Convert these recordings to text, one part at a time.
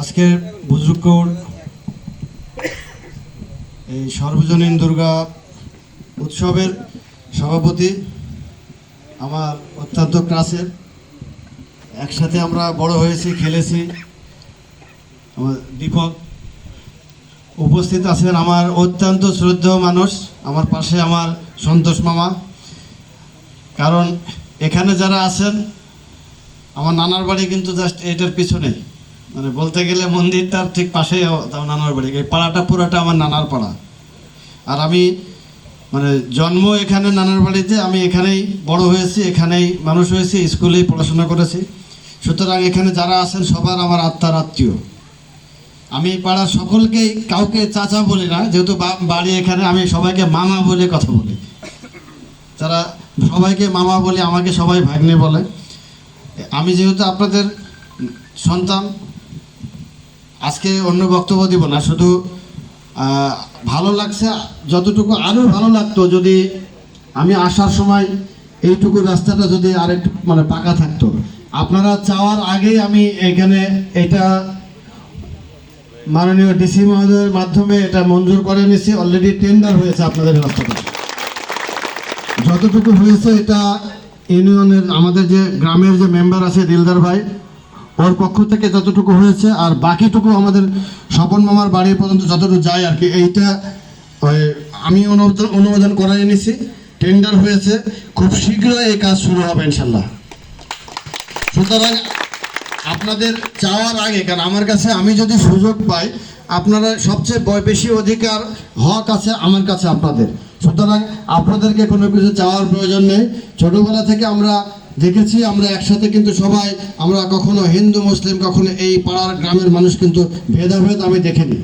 আজকে বুজরুকৌর এই সর্বজনীন দুর্গা উৎসবের সভাপতি আমার অত্যন্ত ক্লাসের একসাথে আমরা বড় হয়েছি, খেলেছি। আমার দীপক উপস্থিত আছেন, আমার অত্যন্ত শ্রদ্ধেয় মানুষ, আমার পাশে আমার সন্তোষ মামা। কারণ এখানে যারা আছেন, আমার নানার বাড়ি কিন্তু জাস্ট এটার পিছনে মানে বলতে গেলে মন্দিরটার ঠিক আমার নানার বাড়ি। এই পাড়াটা পুরোটা আমার নানার পাড়া। আর আমি মানে জন্ম এখানে নানার বাড়িতে, আমি এখানেই বড় হয়েছি, এখানেই মানুষ হয়েছি, স্কুলেই পড়াশোনা করেছি। সুতরাং এখানে যারা আছেন সবার আমার আত্মার আত্মীয়। আমি পাড়ার সকলকেই কাউকে চাচা বলি না, যেহেতু বাড়ি এখানে, আমি সবাইকে মামা বলে কথা বলি। যারা সবাইকে মামা বলে আমাকে সবাই ভাগ্নে বলে। আমি যেহেতু আপনাদের সন্তান আজকে অন্য বক্তব্য দিব না, শুধু ভালো লাগছে, যতটুকু আরও ভালো লাগতো যদি আমি আসার সময় এইটুকু রাস্তাটা যদি আরেকটু মানে পাকা থাকতো। আপনারা চাওয়ার আগেই আমি এখানে এটা মাননীয় ডিসি মহোদয়ের মাধ্যমে এটা মঞ্জুর করে নিয়েছি অলরেডি টেন্ডার হয়েছে আপনাদের রাস্তাটা। যতটুকু হয়েছে এটা ইউনিয়নের আমাদের যে গ্রামের যে মেম্বার আছে দিলদার ভাই ওর পক্ষ থেকে যতটুকু হয়েছে, আর বাকিটুকু আমাদের স্বপন মামার বাড়ি পর্যন্ত যতটুকু যায় আর কি। এইটা আমি অনুমোদন অনুমোদন করাই নিছি টেন্ডার হয়েছে। খুব শীঘ্রই এই কাজ শুরু হবে, ইনশাল্লাহ। সুতরাং আপনাদের চাওয়ার আগে, কারণ আমার কাছে, আমি যদি সুযোগ পাই, আপনারা সবচেয়ে বেশি অধিকার, হক আছে আমার কাছে আপনাদের। সুতরাং আপনাদেরকে কোনো কিছু চাওয়ার প্রয়োজন নেই। ছোটোবেলা থেকে আমরা দেখেছি, আমরা একসাথে কিন্তু সবাই, আমরা কখনো হিন্দু, মুসলিম, কখনো এই পাড়ার গ্রামের মানুষ কিন্তু ভেদাভেদ আমি দেখিনি।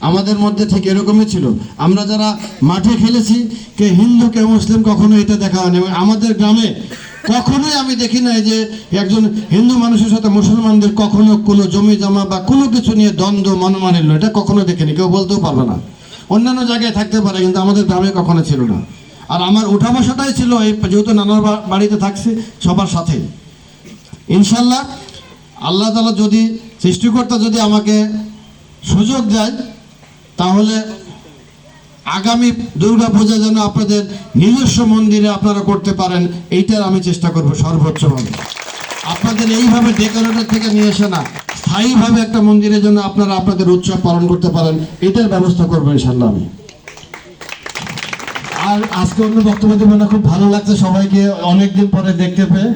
আমাদের মধ্যে ঠিক এরকমই ছিল। আমরা যারা মাঠে খেলেছি, কে হিন্দু, কে মুসলিম, কখনো এটা দেখা হয়নি। এবং আমাদের গ্রামে কখনোই আমি দেখি নাই যে একজন হিন্দু মানুষের সাথে মুসলমানদের কখনো কোনো জমি জমা বা কোনো কিছু নিয়ে দ্বন্দ্ব, মনোমালিন্য, এটা কখনো দেখিনি। কেউ বলতেও পারবে না। অন্যান্য জায়গায় থাকতে পারে, কিন্তু আমাদের গ্রামে কখনো ছিল না। আর আমার উঠা বসাটাই ছিল এই যেহেতু নানার বাড়িতে থাকছি, সবার সাথে। ইনশাল্লাহ, আল্লাহ তালা যদি সৃষ্টিকর্তা যদি আমাকে সুযোগ দেয়, তাহলে আগামী দুর্গা পূজা যেন আপনাদের নিজস্ব মন্দিরে আপনারা করতে পারেন, এইটার আমি চেষ্টা করব সর্বোচ্চভাবে। আপনাদের এইভাবে ডেকোরেটর থেকে নিয়ে এসে না, স্থায়ীভাবে একটা মন্দিরের জন্য আপনারা আপনাদের উৎসব পালন করতে পারেন, এটার ব্যবস্থা করব ইনশাল্লাহ আমি। আর আজকে অন্য বক্তব্য দেবো না, খুব ভালো লাগছে সবাইকে, অনেকদিন পরে দেখতে পেয়ে,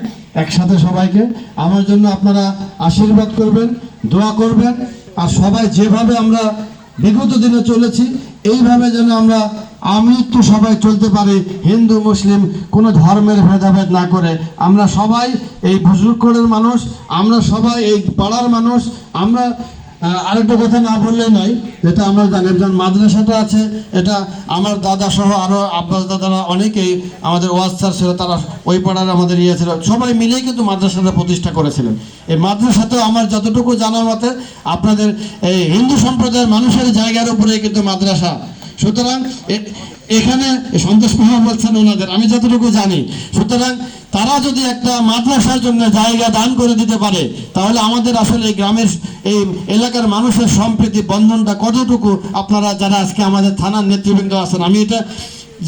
একসাথে সবাইকে। আমার জন্য আপনারা আশীর্বাদ করবেন, দোয়া করবেন, আর সবাই যেভাবে আমরা বিগত দিনে চলেছি, এইভাবে যেন আমরা আমৃত্যু সবাই চলতে পারি, হিন্দু, মুসলিম, কোনো ধর্মের ভেদাভেদ না করে। আমরা সবাই এই বুজুর্গের মানুষ, আমরা সবাই এই পাড়ার মানুষ, আমরা আরেকটা কথা না বললে নয়, যেটা আমরা জানি, একজন মাদ্রাসাটা আছে, এটা আমার দাদা সহ আরও আব্বাস দাদারা অনেকেই আমাদের ওয়াজ ছিল, তারা ওই পাড়ার আমাদের ইয়ে ছিল, সবাই মিলেই কিন্তু মাদ্রাসাটা প্রতিষ্ঠা করেছিলেন। এই মাদ্রাসাতেও আমার যতটুকু জানার মতে, আপনাদের এই হিন্দু সম্প্রদায়ের মানুষের জায়গার উপরেই কিন্তু মাদ্রাসা। সুতরাং এখানে সন্তোষ কুমার বলছেন ওনাদের, আমি যতটুকু জানি। সুতরাং তারা যদি একটা মাদ্রাসার জন্য জায়গা দান করে দিতে পারে, তাহলে আমাদের আসলে এই গ্রামের এই এলাকার মানুষের সম্প্রীতি, বন্ধনটা কতটুকু আপনারা যারা আজকে আমাদের থানার নেতৃবৃন্দ আছেন, আমি এটা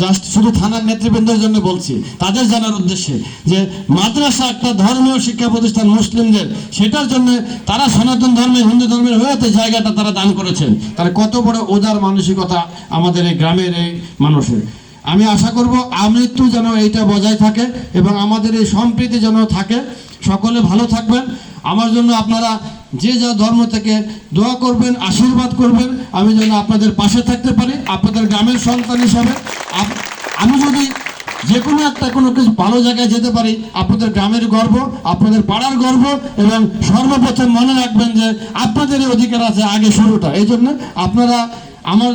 জাস্ট শুধু থানার নেতৃবৃন্দের জন্য বলছি, তাদের জানার উদ্দেশ্যে যে মাদ্রাসা একটা ধর্মীয় শিক্ষা প্রতিষ্ঠান মুসলিমদের, সেটার জন্য তারা সনাতন ধর্মের হিন্দু ধর্মের হয়েতে জায়গাটা তারা দান করেছেন। তার কত বড় উদার মানসিকতা আমাদের এই গ্রামের এই মানুষের। আমি আশা করব আমৃত্যু যেন এইটা বজায় থাকে এবং আমাদের এই সম্প্রীতি যেন থাকে। সকলে ভালো থাকবেন। আমার জন্য আপনারা যে যা ধর্ম থেকে দোয়া করবেন, আশীর্বাদ করবেন, আমি যেন আপনাদের পাশে থাকতে পারি, আপনাদের গ্রামের সন্তান হিসাবে। আমি যদি যে কোনো একটা কোনো কিছু ভালো জায়গায় যেতে পারি, আপনাদের গ্রামের গর্ব, আপনাদের পাড়ার গর্ব, এবং সর্বপ্রথম মনে রাখবেন যে আপনাদের অধিকার আছে আগে শুরুটা। এই জন্য আপনারা আমার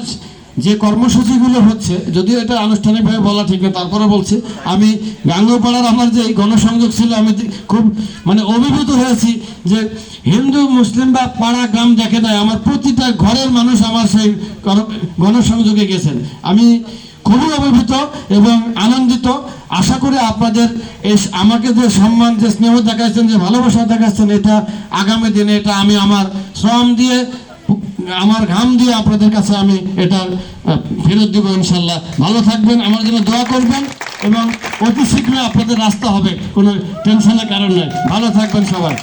যে কর্মসূচিগুলো হচ্ছে, যদিও এটা আনুষ্ঠানিকভাবে বলা ঠিক না, তারপরে বলছি, আমি গাঙ্গপাড়ার আমার যে গণসংযোগ ছিল, আমি খুব মানে অভিভূত হয়েছি যে হিন্দু, মুসলিম বা পাড়া গ্রাম দেখে নাই, আমার প্রতিটা ঘরের মানুষ আমার সেই গণ- গণসংযোগে গেছেন। আমি খুবই অভিভূত এবং আনন্দিত। আশা করি আপনাদের এই আমাকে যে সম্মান, যে স্নেহ দেখাচ্ছেন যে ভালোবাসা দেখাচ্ছেন এটা আগামী দিনে এটা আমি আমার শ্রম দিয়ে আমার ঘাম দিয়ে আপনাদের কাছে আমি এটা ফেরত দিব ইনশাল্লাহ। ভালো থাকবেন, আমার জন্য দোয়া করবেন এবং অতি শীঘ্রই আপনাদের রাস্তা হবে, কোনো টেনশনের কারণ নয় ভালো থাকবেন সবাই।